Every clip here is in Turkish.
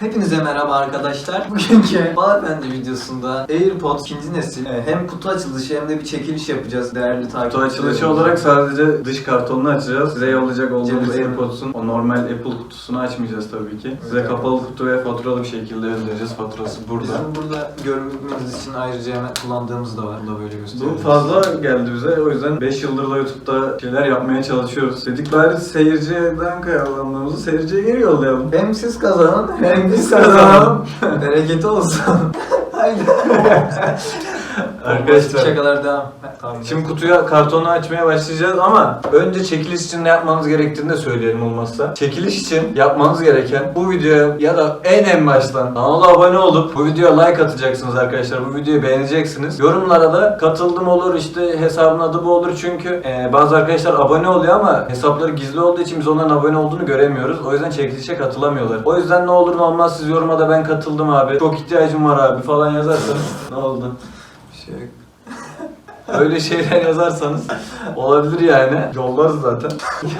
Hepinize merhaba arkadaşlar. Bugünkü Bağefendi videosunda AirPods ikinci nesil e, hem kutu açılışı hem de bir çekiliş yapacağız değerli Kutu takipçilerimiz. açılışı olarak sadece dış kartonunu açacağız. Size yollayacak olduğumuz AirPods'un o normal Apple kutusunu açmayacağız tabii ki. Size Evet. kapalı kutu ve faturalı bir şekilde göndereceğiz. Faturası burada. Bizim burada görmeniz için ayrıca hemen kullandığımız da var. Bunu da böyle Bu gösteriyoruz. fazla geldi bize. O yüzden 5 yıldır da YouTube'da şeyler yapmaya çalışıyoruz. Dedik bari seyirciden kayarlandığımızı seyirciye geri yollayalım. Hem siz kazanın hem biz kazanalım. Bereketi olsun. Haydi. Arkadaşlar. Şakalar devam. Tamam. Şimdi kutuya kartonu açmaya başlayacağız ama önce çekiliş için ne yapmanız gerektiğini de söyleyelim olmazsa. Çekiliş için yapmanız gereken bu videoya ya da en en baştan kanala abone olup bu videoya like atacaksınız arkadaşlar. Bu videoyu beğeneceksiniz. Yorumlara da katıldım olur işte hesabın adı bu olur çünkü e, bazı arkadaşlar abone oluyor ama hesapları gizli olduğu için biz onların abone olduğunu göremiyoruz. O yüzden çekilişe katılamıyorlar. O yüzden ne olur ne olmaz siz yoruma da ben katıldım abi. Çok ihtiyacım var abi falan yazarsanız ne oldu? Şey, Öyle şeyler yazarsanız olabilir yani. Yollarız zaten.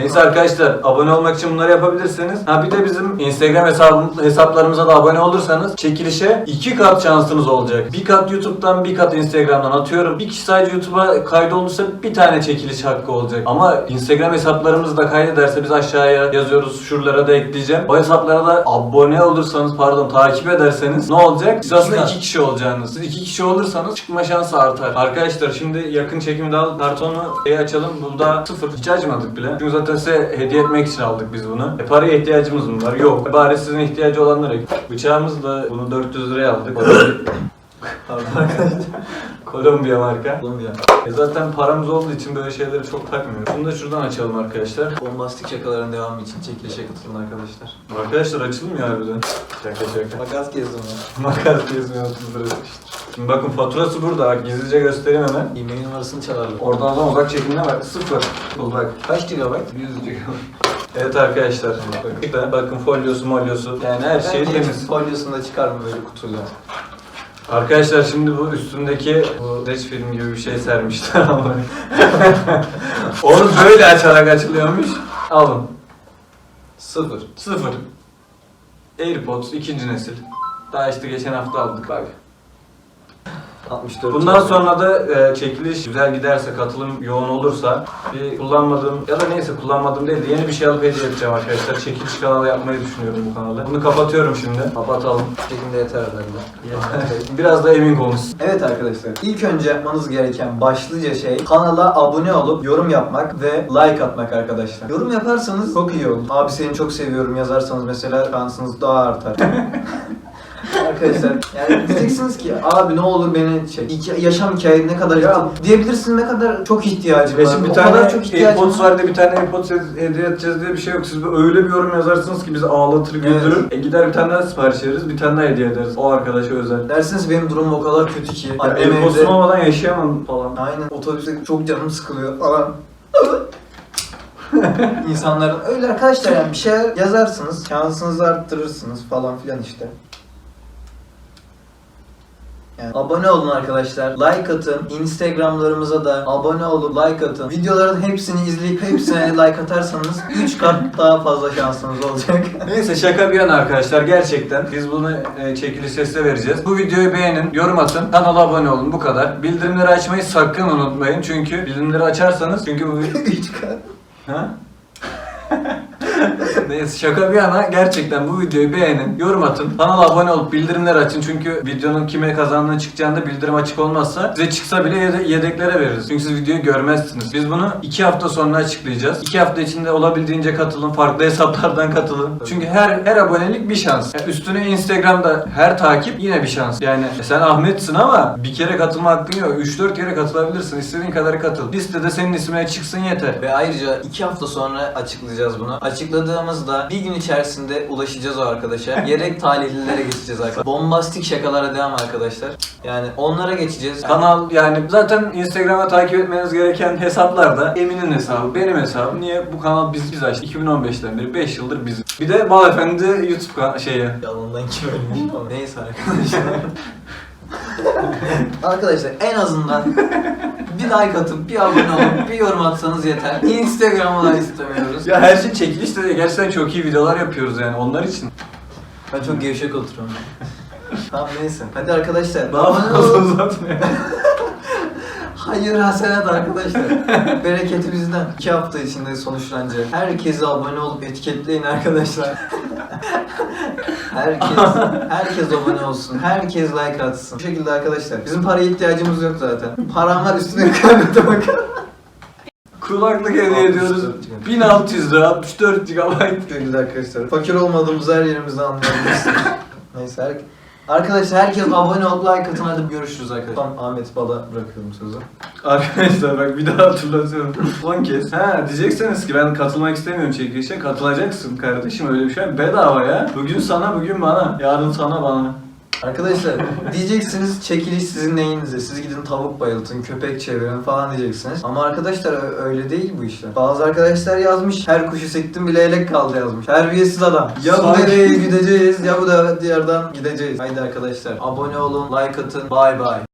Neyse arkadaşlar abone olmak için bunları yapabilirsiniz. Ha bir de bizim Instagram hesabımız, hesaplarımıza da abone olursanız çekilişe iki kat şansınız olacak. Bir kat YouTube'dan bir kat Instagram'dan atıyorum. Bir kişi sadece YouTube'a kaydolursa bir tane çekiliş hakkı olacak. Ama Instagram hesaplarımızı da kaydederse biz aşağıya yazıyoruz. Şuralara da ekleyeceğim. O hesaplara da abone olursanız pardon takip ederseniz ne olacak? Siz aslında iki kişi olacaksınız. Siz iki kişi olursanız çıkma şansı artar. Arkadaşlar şimdi yakın çekimde al kartonu açalım. Burada sıfır. Hiç açmadık bile. Çünkü zaten size hediye etmek için aldık biz bunu. E paraya ihtiyacımız mı var? Yok. Bari sizin ihtiyacı olanlara. Bıçağımız da bunu 400 liraya aldık. Pardon arkadaşlar. Kolombiya marka. Oğlum ya. E zaten paramız olduğu için böyle şeyleri çok takmıyoruz. Bunu da şuradan açalım arkadaşlar. Bombastik şakaların devamı için çekilişe katılın arkadaşlar. Arkadaşlar açılmıyor harbiden. Şaka şaka. Makas gezdim. Makas gezmiyor 30 lira. Şimdi bakın faturası burada. Gizlice göstereyim hemen. E-mail numarasını çalarlar. Oradan da uzak çekimine bak. Sıfır. Bul bak. Kaç gigabayt? 100 GB. Evet arkadaşlar. Bakın, bakın folyosu molyosu. Yani her şey temiz. Folyosunda çıkar mı böyle kutuyla? Arkadaşlar şimdi bu üstündeki bu Reç film gibi bir şey sermişler ama. Onu böyle açarak açılıyormuş. Alın. Sıfır. Sıfır. AirPods ikinci nesil. Daha işte geçen hafta aldık bak. 64. Bundan sonra da e, çekiliş güzel giderse, katılım yoğun olursa bir kullanmadığım ya da neyse kullanmadığım değil de yeni bir şey alıp hediye edeceğim arkadaşlar. Çekiliş kanalı yapmayı düşünüyorum bu kanalı. Bunu kapatıyorum şimdi. Kapatalım. Çekimde yeter herhalde. Biraz da emin konuşsun. Evet arkadaşlar, ilk önce yapmanız gereken başlıca şey kanala abone olup yorum yapmak ve like atmak arkadaşlar. Yorum yaparsanız çok iyi olur. Abi seni çok seviyorum yazarsanız mesela şansınız daha artar. Arkadaşlar yani diyeceksiniz ki abi ne olur beni çek. Hikaye- yaşam hikayem ne kadar Ya. diyebilirsin ne kadar çok ihtiyacım var. şimdi bir o tane kadar çok ihtiyacım AirPods var diye bir tane AirPods hediye edeceğiz diye bir şey yok. Siz öyle bir yorum yazarsınız ki bizi ağlatır güldürür. E gider bir tane daha sipariş veririz, bir tane daha hediye ederiz. O arkadaşa özel. Dersiniz benim durumum o kadar kötü ki. Ya AirPods'um olmadan yaşayamam falan. Aynen otobüste çok canım sıkılıyor falan. İnsanların öyle arkadaşlar yani bir şeyler yazarsınız, şansınızı arttırırsınız falan filan işte. Yani abone olun arkadaşlar, like atın, Instagramlarımıza da abone olup like atın. Videoların hepsini izleyip hepsine like atarsanız 3 kat daha fazla şansınız olacak. Neyse şaka bir yana arkadaşlar gerçekten biz bunu e, çekiliş sesle vereceğiz. Bu videoyu beğenin, yorum atın, kanala abone olun bu kadar. Bildirimleri açmayı sakın unutmayın çünkü bildirimleri açarsanız çünkü bu 3 kat. Ha? Neyse şaka bir yana gerçekten bu videoyu beğenin, yorum atın, kanala abone olup bildirimleri açın çünkü videonun kime kazandığını çıkacağında bildirim açık olmazsa size çıksa bile yede- yedeklere veririz. Çünkü siz videoyu görmezsiniz. Biz bunu 2 hafta sonra açıklayacağız. 2 hafta içinde olabildiğince katılın, farklı hesaplardan katılın. Çünkü her her abonelik bir şans. Yani üstüne Instagram'da her takip yine bir şans. Yani e, sen Ahmet'sin ama bir kere katılma hakkın yok. 3-4 kere katılabilirsin. İstediğin kadar katıl. Listede senin ismine çıksın yeter. Ve ayrıca 2 hafta sonra açıklayacağız bunu. Açıkladığımızda bir gün içerisinde ulaşacağız o arkadaşa. Yedek talihlilere geçeceğiz arkadaşlar. Bombastik şakalara devam arkadaşlar. Yani onlara geçeceğiz. Kanal yani zaten Instagram'a takip etmeniz gereken hesaplar da Emin'in hesabı, benim hesabım. Niye bu kanal biz biz açtık 2015'ten beri 5 yıldır bizim. Bir de Bal Efendi YouTube kan- şeyi. Yalandan kim ölmüş ama neyse arkadaşlar. arkadaşlar en azından Bir like atıp, bir abone olup, bir yorum atsanız yeter. Instagram'a da istemiyoruz. Ya her şey çekilişte de gerçekten çok iyi videolar yapıyoruz yani onlar için. Ben çok gevşek oturuyorum. tamam neyse. Hadi arkadaşlar. Daha fazla olun. Hayır hasenat arkadaşlar. Bereketi bizden. İki hafta içinde sonuçlanacak. Herkese abone olup etiketleyin arkadaşlar. herkes, herkes abone olsun. Herkes like atsın. Bu şekilde arkadaşlar. Bizim paraya ihtiyacımız yok zaten. Param var üstüne kıyafete bakın. Kulaklık hediye ediyoruz. 64 1600 lira 64 GB. Şekilde arkadaşlar. Fakir olmadığımızı her yerimizde anlayabilirsiniz. Neyse her... Arkadaşlar herkes abone olup like atın hadi görüşürüz arkadaşlar. Tam Ahmet Bal'a bırakıyorum sözü. Arkadaşlar bak bir daha hatırlatıyorum. Son kez. Ha diyecekseniz ki ben katılmak istemiyorum çekilişe. Katılacaksın kardeşim öyle bir şey. Bedava ya. Bugün sana bugün bana. Yarın sana bana. Arkadaşlar diyeceksiniz çekiliş sizin neyinize. Siz gidin tavuk bayıltın, köpek çevirin falan diyeceksiniz. Ama arkadaşlar öyle değil bu işler. Bazı arkadaşlar yazmış her kuşu sektim bir leylek kaldı yazmış. Terbiyesiz adam. Ya bu nereye gideceğiz ya bu da diğerden gideceğiz. Haydi arkadaşlar abone olun, like atın. Bye bye.